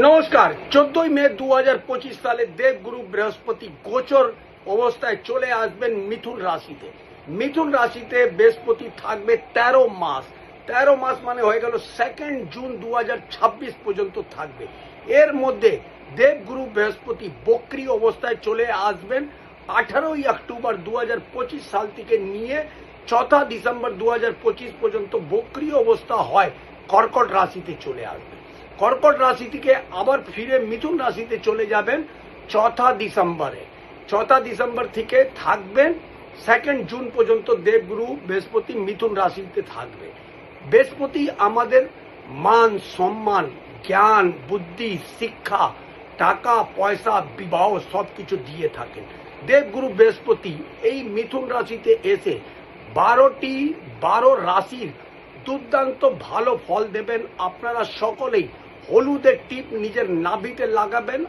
নমস্কার। চোদ্দই মে দু হাজার পঁচিশ সালে দেবগুরু বৃহস্পতি গোচর অবস্থায় চলে আসবেন মিথুন রাশিতে। মিথুন রাশিতে বৃহস্পতি থাকবে ১৩ মাস। ১৩ মাস মানে হয়ে গেল সেকেন্ড জুন দু হাজার ছাব্বিশ পর্যন্ত থাকবে। এর মধ্যে দেবগুরু বৃহস্পতি বক্রি অবস্থায় চলে আসবেন আঠারোই অক্টোবর দু হাজার পঁচিশ সাল থেকে নিয়ে চৌঠা ডিসেম্বর দু হাজার পঁচিশ পর্যন্ত বক্রি অবস্থা হয় কর্কট রাশিতে চলে আসবে কর্কট রাশি থেকে আবার ফিরে মিথুন রাশিতে চলে যাবেন চৌঠা ডিসেম্বরে। চৌঠা ডিসেম্বর থেকে থাকবেন সেকেন্ড জুন পর্যন্ত দেবগুরু, বৃহস্পতি মিথুন রাশিতে থাকবে। বৃহস্পতি আমাদের মান, সম্মান, জ্ঞান, বুদ্ধি, শিক্ষা, টাকা, পয়সা, বিবাহ সব কিছু দিয়ে থাকেন। দেবগুরু, বৃহস্পতি এই মিথুন রাশিতে এসে বারোটি, বারো রাশির দুর্দান্ত ভালো ফল দেবেন। আপনারা সকলেই হলুদের টিপ নিজের নাভিতে লাগাবেন